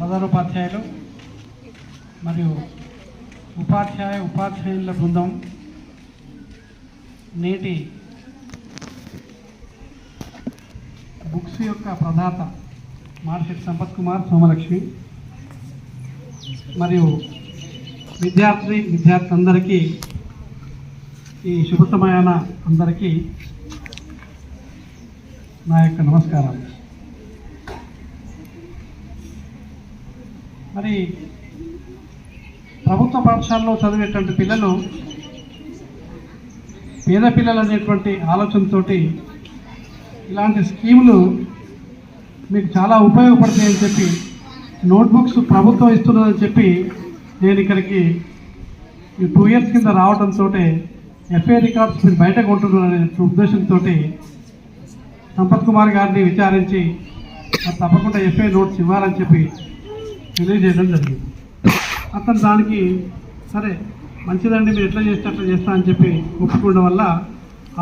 ప్రధానోపాధ్యాయులు మరియు ఉపాధ్యాయ ఉపాధ్యాయుల బృందం నేటి బుక్స్ యొక్క ప్రదాత మార్షెట్ సంపత్ కుమార్ సోమలక్ష్మి మరియు విద్యార్థి విద్యార్థి అందరికీ ఈ శుభ సమయాన అందరికీ నా యొక్క నమస్కారాలు. మరి ప్రభుత్వ పాఠశాలలో చదివేటువంటి పిల్లలు పేద పిల్లలు అనేటువంటి ఆలోచనతోటి ఇలాంటి స్కీములు మీకు చాలా ఉపయోగపడతాయని చెప్పి నోట్బుక్స్ ప్రభుత్వం ఇస్తున్నదని చెప్పి నేను ఇక్కడికి ఈ టూ ఇయర్స్ కింద రావడంతో ఎఫ్ఏ రికార్డ్స్ మీరు బయట కొంటున్నారనే ఉద్దేశంతో సంపత్ కుమార్ గారిని విచారించి తప్పకుండా ఎఫ్ఏ నోట్స్ ఇవ్వాలని చెప్పి తెలియజేయడం జరిగింది. అతను దానికి సరే మంచిదండి మీరు ఎట్లా చేస్తే అట్లా చేస్తా అని చెప్పి ఒప్పుకోవడం వల్ల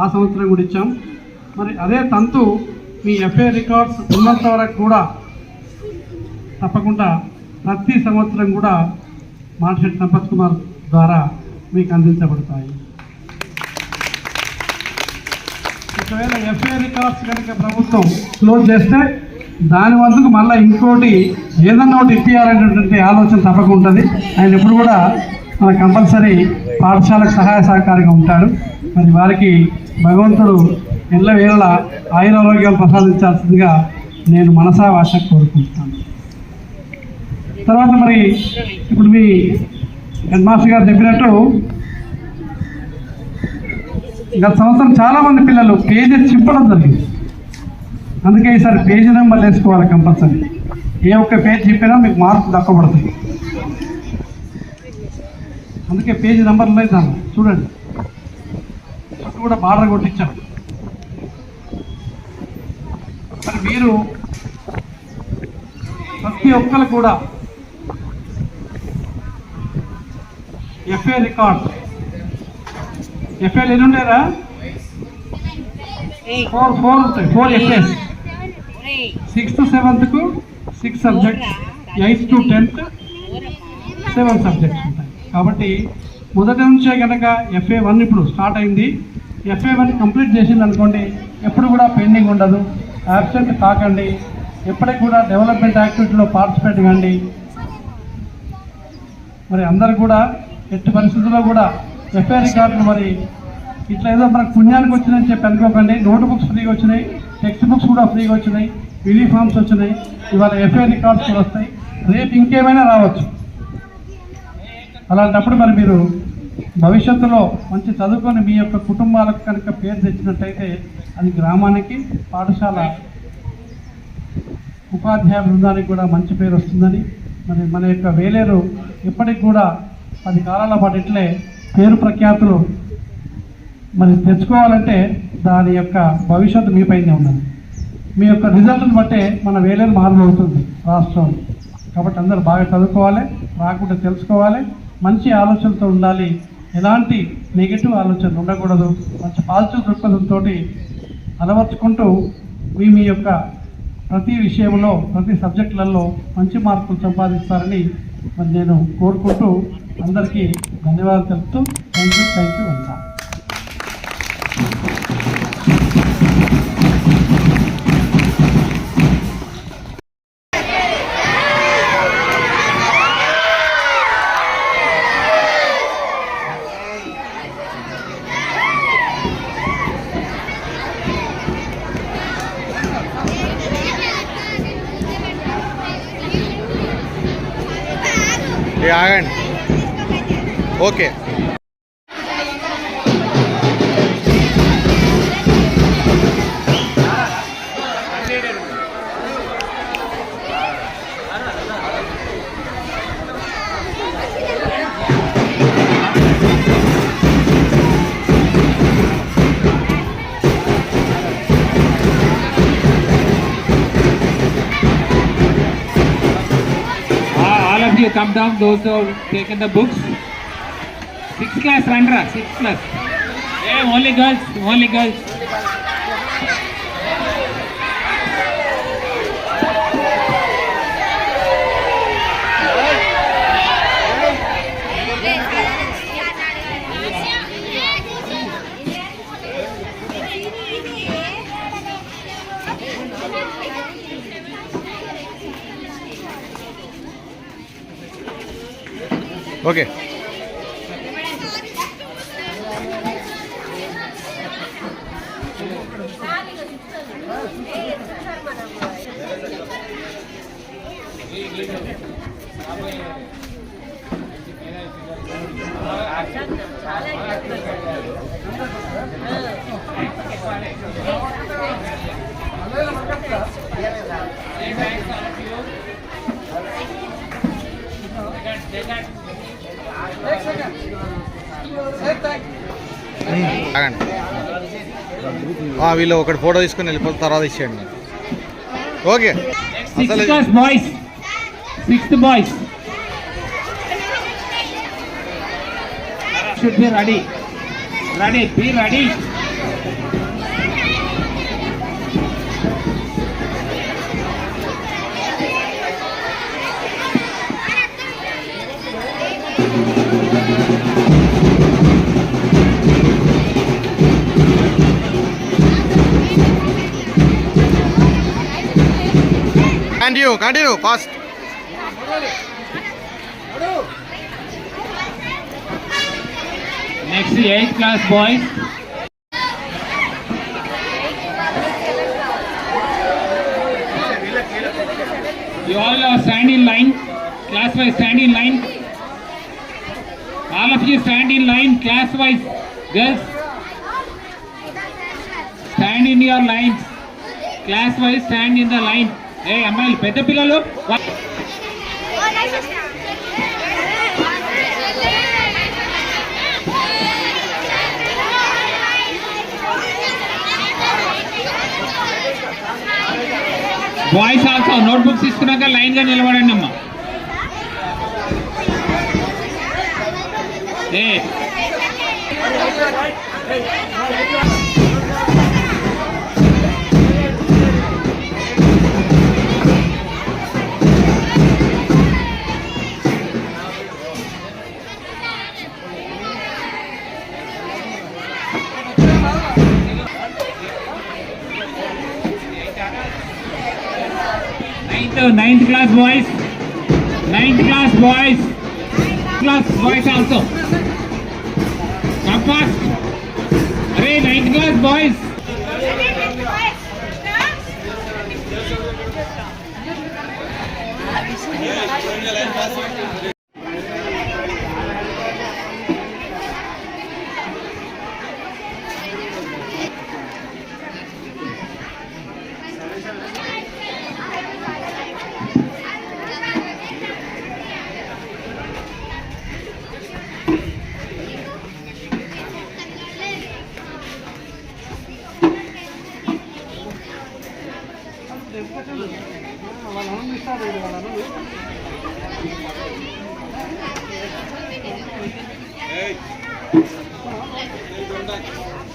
ఆ సంవత్సరం కూడా ఇచ్చాం. మరి అదే తంతు మీ ఎఫ్ఏ రికార్డ్స్ ఉన్నంత వరకు కూడా తప్పకుండా ప్రతి సంవత్సరం కూడా మార్షెట్ సంపత్ కుమార్ ద్వారా మీకు అందించబడతాయి. ఒకవేళ ఎఫ్ఏ రికార్డ్స్ కనుక ప్రభుత్వం క్లోజ్ చేస్తే దాని వంతుకు మళ్ళీ ఇంకోటి ఏదన్నా ఒకటి ఇప్పించాలనేటువంటి ఆలోచన తప్పక ఉంటుంది. ఆయన ఎప్పుడు కూడా మన కంపల్సరీ పాఠశాలకు సహాయ సహకారిగా ఉంటాడు. మరి వారికి భగవంతుడు ఎల్ల వేళ ఆయురారోగ్యాలు ప్రసాదించాల్సిందిగా నేను మనసా భాష కోరుకుంటున్నాను. తర్వాత మరి ఇప్పుడు మీ హెడ్ మాస్టర్ గారు చెప్పినట్టు గత సంవత్సరం చాలామంది పిల్లలు పేజెస్ చింపడం జరిగింది. అందుకే ఈసారి పేజీ నెంబర్ వేసుకోవాలి కంపల్సరీ. ఏ ఒక్క పేజ్ చెప్పినా మీకు మార్కులు దక్కబడతాయి అందుకే పేజీ నెంబర్ లేదు దాన్ని చూడండి. చుట్టూ కూడా బార్డర్ కొట్టించాం మరి మీరు ప్రతి ఒక్కరు కూడా ఎఫ్ఏ రికార్డ్. ఎఫ్ఏలు ఎన్ని ఉండేరా four four four FAs sixth సెవెంత్కు six subject eighth to tenth seven subjects ఉంటాయి. కాబట్టి మొదటి నుంచే కనుక ఎఫ్ఏ వన్ ఇప్పుడు స్టార్ట్ అయింది. ఎఫ్ఏ వన్ కంప్లీట్ చేసింది అనుకోండి ఎప్పుడు కూడా పెండింగ్ ఉండదు. యాబ్సెంట్ కాకండి ఎప్పటికి కూడా డెవలప్మెంట్ యాక్టివిటీలో పార్టిసిపేట్ కండి. మరి అందరు కూడా ఎట్టి పరిస్థితుల్లో కూడా ఎఫ్ఐ రికార్డులు మరి ఇట్లా ఏదో మనకు పుణ్యానికి వచ్చినాయని చెప్పి అనుకోకండి. నోట్ బుక్స్ ఫ్రీగా వచ్చినాయి. టెక్స్ట్ బుక్స్ కూడా ఫ్రీగా వచ్చినాయి. యూనిఫామ్స్ వచ్చినాయి. ఇవాళ ఎఫ్ఐ రికార్డ్స్ కూడా వస్తాయి. రేపు ఇంకేమైనా రావచ్చు. అలాంటప్పుడు మరి మీరు భవిష్యత్తులో మంచి చదువుకొని మీ యొక్క కుటుంబాలకు కనుక పేరు తెచ్చినట్టయితే అది గ్రామానికి పాఠశాల ఉపాధ్యాయ బృందానికి కూడా మంచి పేరు వస్తుందని. మరి మన యొక్క వేలేరు ఇప్పటికి కూడా పది కాలాల పాటు ఇట్లే పేరు ప్రఖ్యాతులు మరి తెచ్చుకోవాలంటే దాని యొక్క భవిష్యత్తు మీపైనే ఉండదు ఉన్నది. మీ యొక్క రిజల్ట్ని బట్టే మన వేలేరు అవుతుంది రాష్ట్రం కాబట్టి అందరూ బాగా చదువుకోవాలి రాకుండా తెలుసుకోవాలి మంచి ఆలోచనతో ఉండాలి. ఎలాంటి నెగిటివ్ ఆలోచనలు ఉండకూడదు. మంచి పాజిటివ్ దృక్పథంతో అలవర్చుకుంటూ మీ మీ యొక్క ప్రతి విషయంలో ప్రతి సబ్జెక్టులలో మంచి మార్కులు సంపాదిస్తారని మరి నేను కోరుకుంటూ అందరికీ ధన్యవాదాలు తెలుపుతూ థ్యాంక్ యూ థ్యాంక్ యూ ఆగండి. Okay. You come down, those who have taken the books. Sixth class, Randra, sixth class. Hey, only girls, only girls. Okay. అగండి వీళ్ళు ఒకటి ఫోటో తీసుకుని వెళ్ళిపోతే తర్వాత ఇచ్చేయండి okay. Ready ready ready Continue, continue, fast. Next, 8th class boys. You all are stand in line. Class-wise, stand in line. All of you stand in line, class-wise. Girls, stand in your lines. Class-wise, stand in the line. ఏ అమ్మాయిలు పెద్ద పిల్లలు? Boys also notebooks తీసుకున్నాక లైన్గా నిలబడండి అమ్మా. ఏ. Ninth ninth class boys ninth class boys class boys also fast అరే ninth class boys